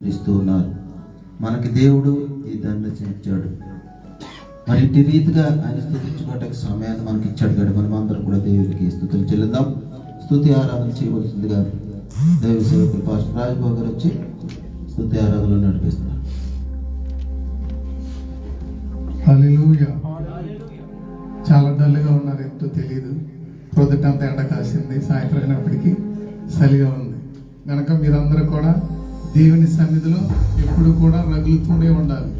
ఇస్తూ ఉన్నారు. మనకి దేవుడు ఈ దండ ఇచ్చాడు మరి ఇట్టి రీతిగా ఆయన స్థుతించుకోవటానికి సమయాన్ని మనకి ఇచ్చాడు కానీ మనం అందరం కూడా దేవుడికి స్థుతులు చెల్లిద్దాం. స్థుతి ఆరాధన చేయవలసిందిగా దైవ సేవకులు పాస్టర్ రాజ్బాబు గారు వచ్చి స్థుతి ఆరాధనలో నడిపిస్తున్నారు. చాలా డల్గా ఉన్నారు ఎంతో తెలియదు ప్రొద్దుటంతా ఎండ కాసింది సాయంత్రం అయినప్పటికీ చలిగా ఉంది. కనుక మీరందరూ కూడా దేవుని సన్నిధిలో ఎప్పుడు కూడా రగులుతూనే ఉండాలి.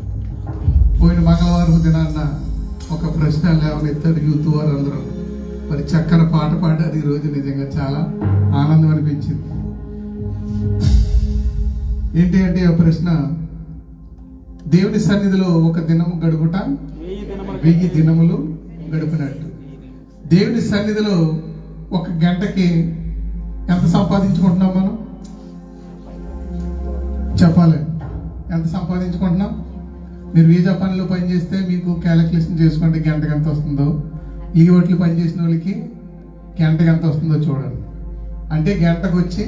పోయిన మంగళవారం దినాన్న ఒక ప్రశ్న లేవనెత్తాడు యూత్ వారు అందరూ మరి చక్కని పాట పాడారు ఈరోజు రోజు నిజంగా చాలా ఆనందం అనిపించింది. ఏంటి అంటే ఆ ప్రశ్న దేవుని సన్నిధిలో ఒక దినం గడుపుట వెయ్యి దినములు గడిపినట్టు. దేవుని సన్నిధిలో ఒక గంటకి ఎంత సంపాదించుకుంటున్నాం మనం? చెప్పాలి. ఎంత సంపాదించుకుంటున్నాం? మీరు వీజా పనిలో పనిచేస్తే మీకు క్యాలిక్యులేషన్ చేసుకోండి గంటకి ఎంత వస్తుందో. ఈ ఓట్లు పనిచేసిన వాళ్ళకి గంటకి ఎంత వస్తుందో చూడండి. అంటే గంటకు వచ్చి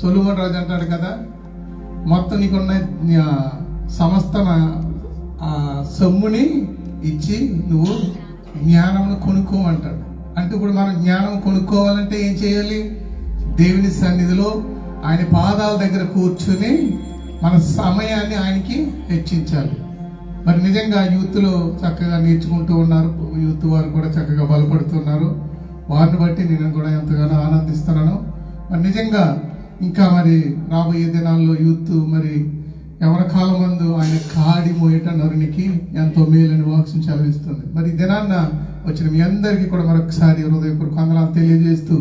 సొలుమన్ రాజు అంటాడు కదా మొత్తం నీకున్న సమస్త సొమ్ముని ఇచ్చి నువ్వు జ్ఞానమును కొనుక్కోమంటాడు. అంటే ఇప్పుడు మనం జ్ఞానం కొనుక్కోవాలంటే ఏం చేయాలి? దేవుని సన్నిధిలో ఆయన పాదాల దగ్గర కూర్చుని మన సమయాన్ని ఆయనకి హెచ్చించాలి మరి నిజంగా యూత్లో చక్కగా నేర్చుకుంటూ ఉన్నారు. యూత్ వారు కూడా చక్కగా బలపడుతున్నారు. వారిని బట్టి నేను కూడా ఎంతగానో ఆనందిస్తున్నాను. మరి నిజంగా ఇంకా మరి రాబోయే దినాల్లో యూత్ మరి ఎవరి కాలం మందు ఆయన కాడి మోయట నరునికి ఎంతో మేలని వాక్సం చదివిస్తుంది. మరి ఈ దినాన్న వచ్చిన మీ అందరికీ కూడా మరొకసారి హృదయపూర్వక వందనాలు తెలియజేస్తూ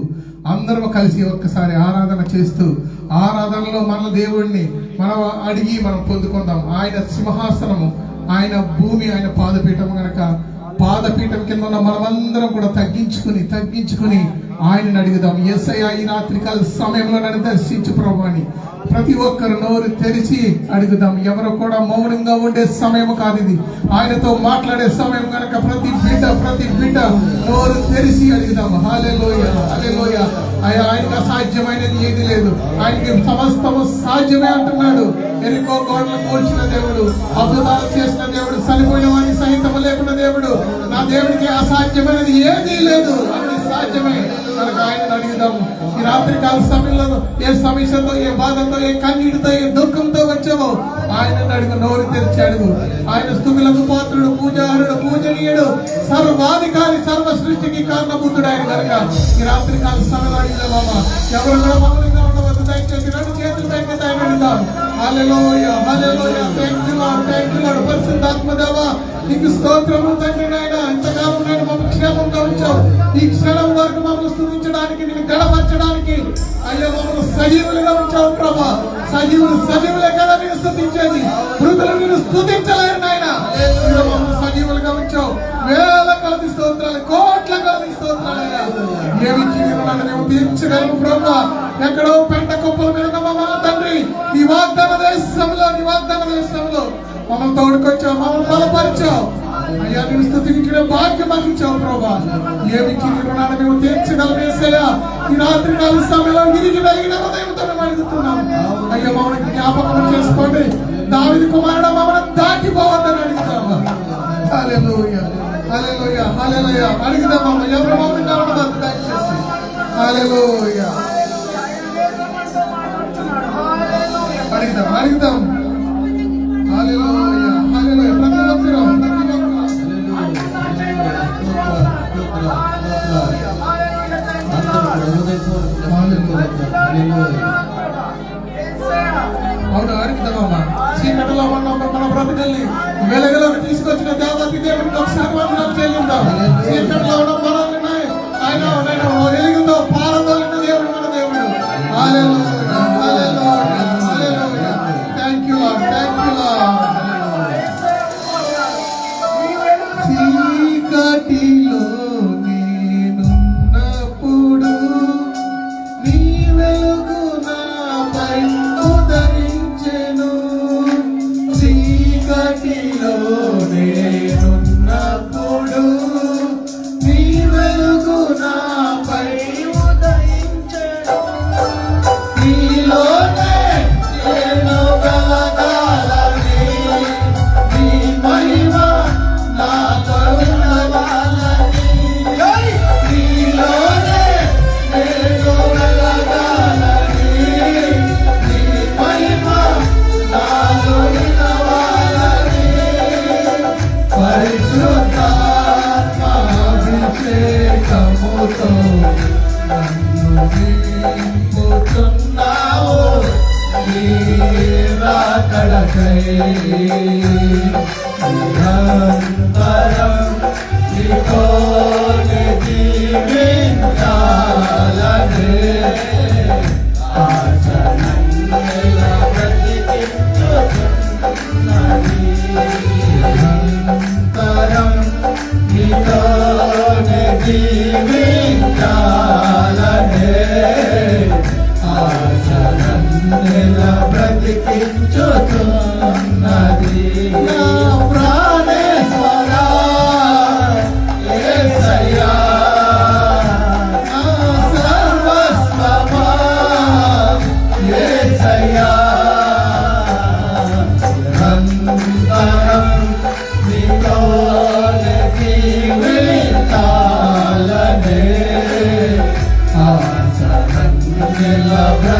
అందరూ కలిసి ఒక్కసారి ఆరాధన చేస్తూ ఆరాధనలో మన దేవుణ్ణి మనం అడిగి మనం పొందుకుందాం. ఆయన సింహాసనము ఆయన భూమి ఆయన పాదపీఠం కనుక పాదపీఠం కింద ఉన్న మనమందరం కూడా తగ్గించుకుని తగ్గించుకుని ఆయనని అడుగుదాం. ఎస్ఐ ఈ రాత్రికాల సమయంలో నన్ను దర్శించు ప్రభు అని ప్రతి ఒక్కరు నోరు తెరిచి అడుగుదాం. ఎవరు కూడా మౌనంగా ఉండే సమయం కాదు ఇది. ఆయనతో మాట్లాడే సమయం కనుక ప్రతి బిడ్డ ప్రతి బిడ్డ నోరు తెరిచి అడుగుదాం. హాలెలోయ హాలెలోయ లోయ ఆయనకు అసాధ్యమైనది ఏది లేదు. ఆయనకి సమస్తము సాధ్యమే అంటున్నాడు. ఎరుకో గోడలు కూల్చిన దేవుడు అద్భుతాలు చేసిన దేవుడు చనిపోయిన వాడిని సహితము లేకున్న దేవుడు నా దేవుడికి అసాధ్యమైనది ఏదీ లేదు. అన్ని సాధ్యమే. కనుక ఆయన అడుగుదాము. ఈ రాత్రి కాల సమయంలో ఏ సమస్యతో ఏ బాధతో ఏ కన్నీటితో ఏ దుఃఖంతో వచ్చామో ఆయన అడుగు నోరు తెరిచి అడుగు. ఆయన స్థుతులకు పాత్రుడు పూజారుడు పూజనీయుడు సర్వాధికారి సర్వ సృష్టికి కారణభూతుడు ఆయన కనుక. ఈ రాత్రి కాల సమయంలో అడిగిదామా ఎవరు కూడా మమ్మల్ని ఉండవద్దు దయచేసి రెండు చేతులు పైకి ఆయన అడుగుదాం హల్లెలూయ థాంక్ యూ ఆత్మదేవ నీకు స్తోత్రము తండ్రి నాయన ఇంతకాలం నేను మమ్మల్ని క్షేమంగా ఉంచావు ఈ క్షణం వరకు మమ్మల్ని స్థుతించడానికి నేను గడపరచడానికి అయ్యో మమ్మల్ని సజీవులుగా ఉంచావు ప్రభా. సజీవులు సజీవులే కదా నేను స్థుతించేది. మృతులు నేను స్థుతించలేరు నాయన. మమ్మల్ని సజీవులుగా ఉంచావు? వేల కొలది స్తోత్రాలు కోట్ల కొలది స్తోత్రాలయ్యా ఏమి జీవితాలను మేము తీర్చగలము ప్రభా. ఎక్కడో పెంట కుప్పల మీద మా మమ్మల్ని తండ్రి నీ వాగ్దాన దేశంలో నీ వాగ్దాన దేశంలో మమ్మల్ని తోడుకొచ్చావు మమ్మల్ని బలపరిచావు అయ్యా నేను స్థుతించిన భాగ్యం అందించావు ప్రభా. ఏమి రుణాన్ని మేము తీర్చగలం ఏసయ్యా. ఈ రాత్రి కాల సమయంలో ఇరిగి వెలిగిన హృదయంతో మేము అడుగుతున్నాం అయ్యా మమ్మల్ని జ్ఞాపకం చేసుకోండి. దావిది కుమారుడ మమ్మల్ని దాటిపోవద్దని అడుగుతాము హల్లెలూయా హల్లెలూయా హల్లెలూయా. అడుగుదాం మమ్మ ఎవరు మమ్మల్ని ఉండదు దయచేసి. హల్లెలూయా. అడుగుదాం అడుగుదాం తీసుకొచ్చిన దేవతకి దేవుడికి ఒకసారి వందనాలు చెల్లిందాం చీకటిలో ఉన్న మనల్ని ఆయన నేను వెలుగుతో పారదోలిన దేవుడు మన దేవుడు. Thank you thank you lord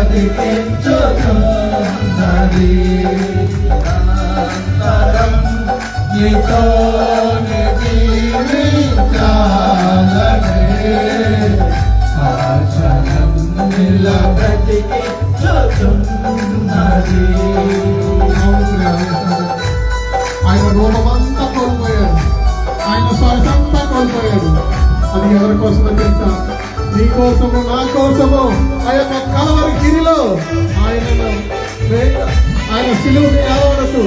అది పెంచుతున్నది అనంతరం నీతో జీవించాలనే ఆచరణ నిలబెతికి చూచున్నది ఆయన రూపమంతా కోల్పోయాడు. ఆయన స్వరసంతా కోల్పోయాడు. అది ఎవరి కోసమో తెలుసా? నీ కోసము నా కోసము ఆ యొక్క కలవరి గిరిలో ఆయన ఆయన సిలువుని ఆడవడకు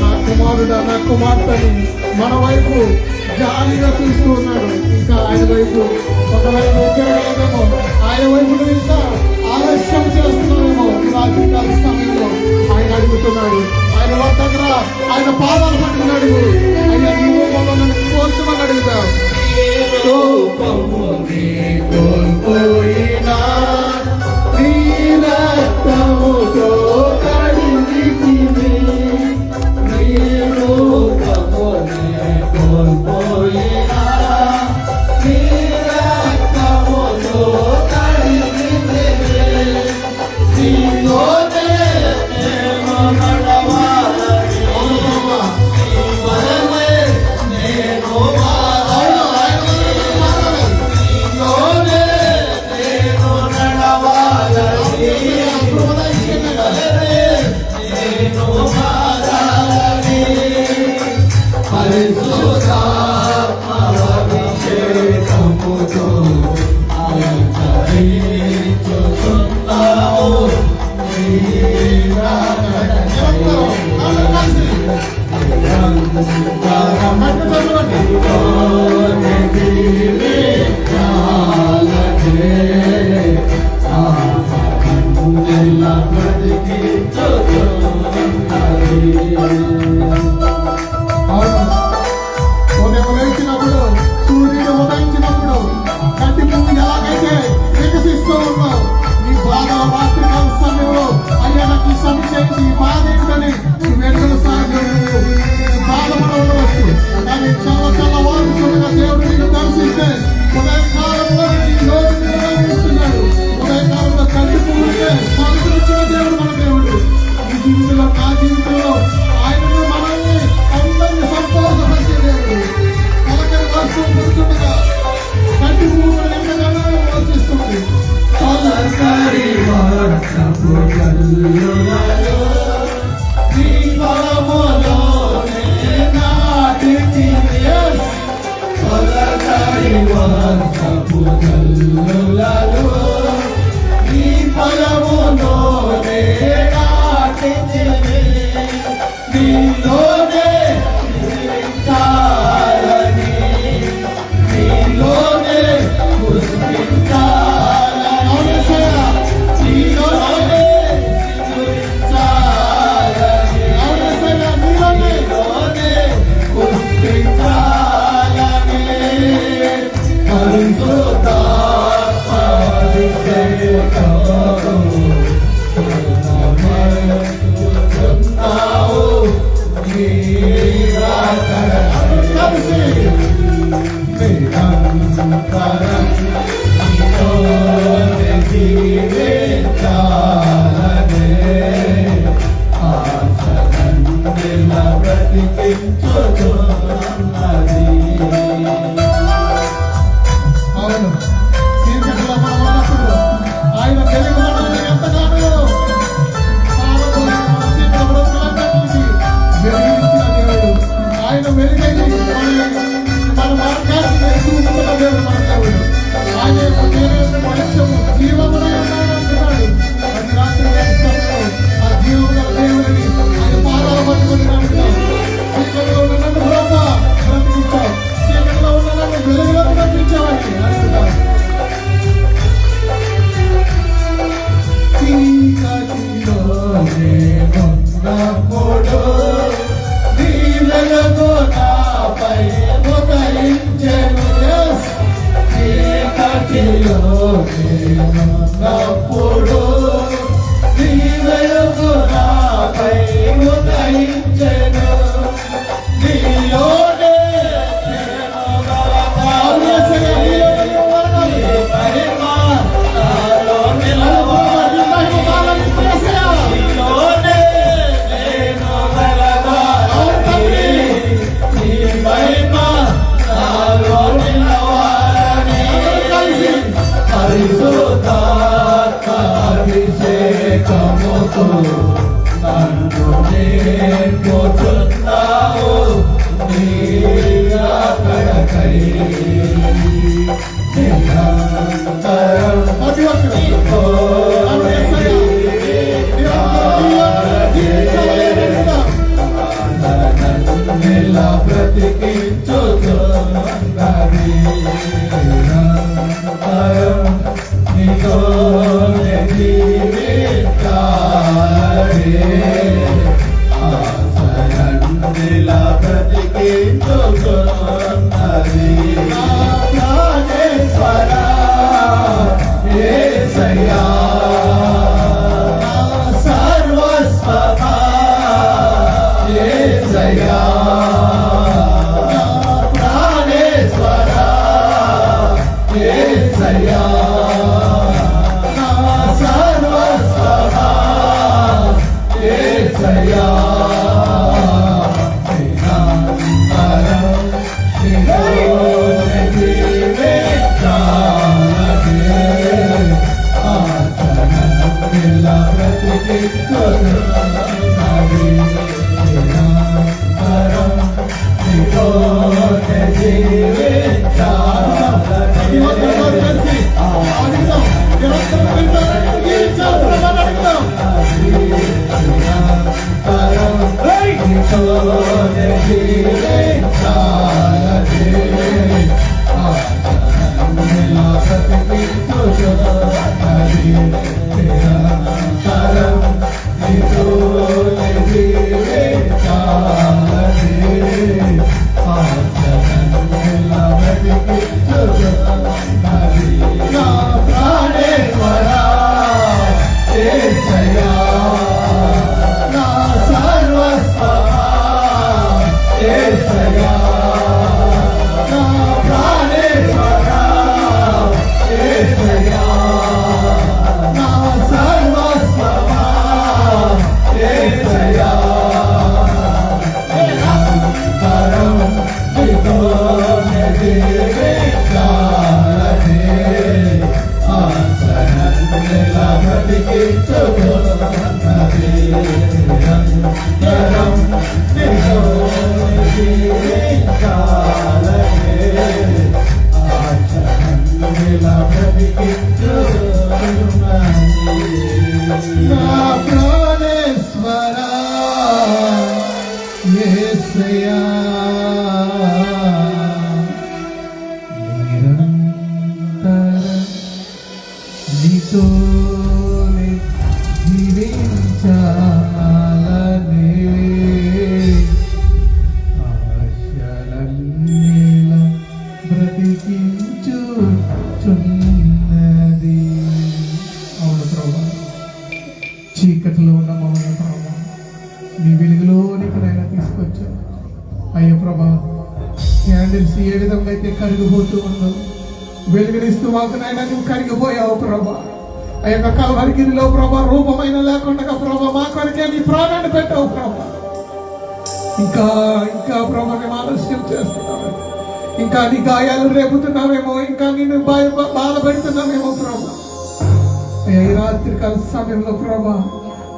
నా కుమారుడు నా కుమార్తెని మన వైపు జాలిగా చూస్తూ ఉన్నాడు. ఇంకా ఆయన వైపు ఒకవైపు ఉపయోగమేమో ఆయన వైపు ఇంకా ఆలస్యం చేస్తున్నామేమో రాత్రి సమయంలో ఆయన అడుగుతున్నాడు. ఆయన వద్ద ఆయన పాదాలు పట్టుకున్నాడు. ఆయన అయ్యా నువ్వు మమ్మల్ని కోసమని అడుగుతావు. రూపము నీ కోల్పోయి അതിൽ ചോദ కరిగిపోతూ ఉన్నావు వెలుగునిస్తూ మాకు నాయన నువ్వు కరిగిపోయావు ప్రభా. ఆ యొక్క కలవరిగిరిలో ప్రభా రూపమైన లేకుండా ప్రభా మా కొరకే నీ ప్రాణాన్ని పెట్టావు ప్రభా. ఇంకా ఇంకా ప్రభా మేము ఆలస్యం చేస్తున్నాము. ఇంకా నీ గాయాలు రేపుతున్నామేమో ఇంకా నేను భయ బాధ పెడుతున్నామేమో ప్రభా. ఏ ఈ రాత్రి కాల సమయంలో ప్రభా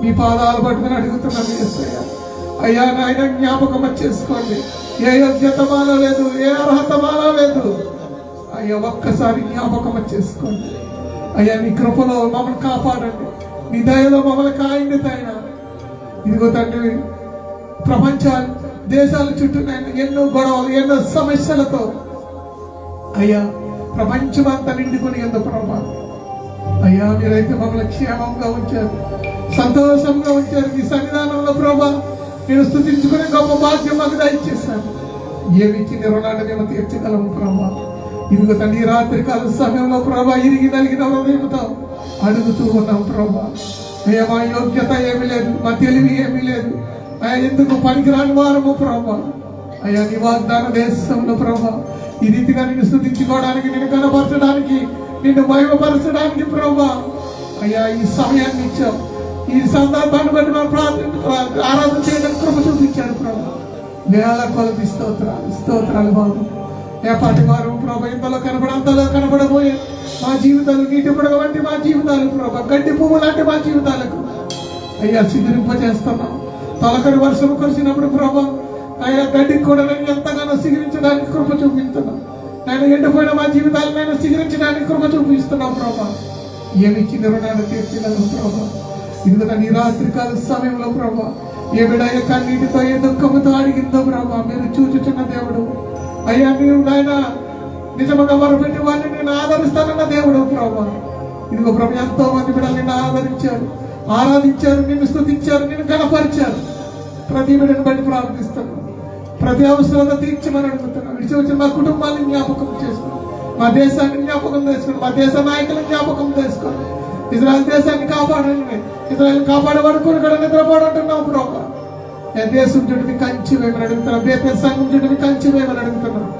మీ పాదాలు పట్టుకుని అడుగుతున్నాను అయ్యా నాయన జ్ఞాపకం చేసుకోండి ఏ యోగ్యత మాలో లేదు ఏ అర్హత మాలో లేదు. అయ్యా ఒక్కసారి జ్ఞాపకం చేసుకోండి అయ్యా నీ కృపలో మమ్మల్ని కాపాడండి. నీ దయలో మమ్మల్ని కాయండి తైన ఇదిగో తండ్రి ప్రపంచాలు దేశాల చుట్టూ ఎన్నో గొడవలు ఎన్నో సమస్యలతో. అయ్యా ప్రపంచం అంతా నిండుకొని ఎంత ప్రభా అయ్యా మీరైతే మమ్మల్ని క్షేమంగా ఉంచారు సంతోషంగా ఉంచారు మీ సన్నిధానంలో ప్రభా. నేను స్థుతించుకునే గొప్ప భాగ్యం మాకు దయచేశాను ఏమి ఇచ్చిన రుణాన్ని మేము తీర్చగలము ప్రభా? ఇదిగో తండ్రి రాత్రి కాల సమయంలో ప్రభా ఇరిగి నలిగిన హృదయంతో అడుగుతూ ఉన్నాం ప్రభా. అయ్యా మా యోగ్యత ఏమి లేదు మా తెలివి ఏమీ లేదు. అయ్యా ఎందుకు పనికిరాని వారము ప్రభా? అయ్యా నీ వాగ్దాన దేశంలో ప్రభా ఈ రీతిగా నిన్ను స్థుతించుకోవడానికి నిన్ను కనపరచడానికి నిన్ను మహిమపరచడానికి ప్రభా అయ్యా ఈ సమయాన్ని ఇచ్చావు. ఈ సందర్భాన్ని బట్టి మనం ప్రార్థన ఆరాధన చేయడానికి కృప చూపించాడు ప్రభు. వేల కొలది స్తోత్రాలు స్తోత్రాలు బాబు. ఏపాటి వారు ప్రభు ఇంతలో కనపడ అంతలో కనబడబోయే మా జీవితాలు నీటి పడగ వంటి మా జీవితాలు ప్రభు. గడ్డి పువ్వు లాంటి మా జీవితాలకు అయ్యా సిద్ధరింపజేస్తున్నాం తొలకరి వర్షం కురిసినప్పుడు ప్రభు అయ్యా గడ్డికి కూడా నేను ఎంతగానో సిగిరించడానికి కృప చూపిస్తున్నాం. నేను ఎండిపోయిన మా జీవితాలు నేను సిగిరించడానికి కృప చూపిస్తున్నావు ప్రభా. ఏమి ఇచ్చిన రుణాలు తీర్చినాను ప్రభా. ఇదిగో నీ రాత్రి కాల సమయంలో ప్రభా ఏ బిడ ఏ కన్నీటితో ఏ దుఃఖముతో అడిగిందో ప్రభా మీరు చూచుచున్న దేవుడు. అయ్యా మీరు నాయన నిజముగా మొరపెట్టి వారిని నేను ఆదరిస్తానన్న దేవుడు ప్రభా. ఇదిగో ప్రభు ఎంతో మంది బిడ్డలు నిన్ను ఆదరించారు ఆరాధించారు నిన్ను స్థుతించారు నిన్ను గణపరిచారు ప్రతి బిడ్డను బట్టి ప్రార్థిస్తున్నాను ప్రతి అవసరత తీర్చమని అడుగుతున్నాను విడిచి వచ్చిన మా కుటుంబాన్ని జ్ఞాపకం చేసుకోండి మా దేశాన్ని జ్ఞాపకం చేసుకోండి మా దేశ నాయకులను జ్ఞాపకం చేసుకోండి ఇజ్రాయల్ దేశాన్ని కాపాడండి ఇజ్రాయల్ కాపాడేవాడు కూడా కూడా నిద్రపోడంటున్నావు ప్రభా దేశం చుట్టూ కంచి వేయమని అడుగుతున్నాం. బేపే సంఘం చుట్టూ కంచి వేయమని అడుగుతున్నాం.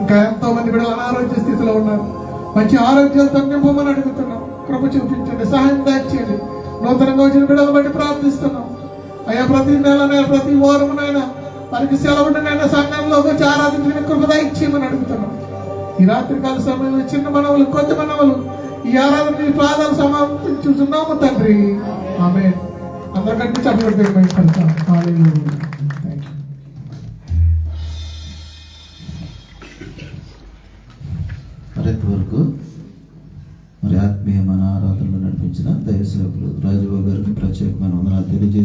ఇంకా ఎంతో మంది కూడా అనారోగ్య స్థితిలో ఉన్నారు. మంచి ఆరోగ్యాలతో నింపమని అడుగుతున్నాం. కృప చూపించండి. సహాయం దాచేయండి నూతనంగా వచ్చిన బిడ్డలు బట్టి ప్రార్థిస్తున్నాం. అయ్యా ప్రతి నెల ప్రతి వారమునైనా వారికి సెలవునైనా సంఘంలో వచ్చి ఆరాధించిన కృప దయచేయమని అడుగుతున్నాం. ఈ రాత్రికాల సమయంలో చిన్న మనవలు కొత్త మనవలు ఈ ఆరాధన మీ పాదాలు సమాపించుతున్నాము తండ్రి. ఆమె అందరికంటే చెప్పబడి థ్యాంక్ యూ మరి మరి ఆత్మీయమైన ఆరాధనలు నడిపించిన దైవ సేవకులు రాజుబాబు గారికి ప్రత్యేకమైన వందనాలు తెలియజేసి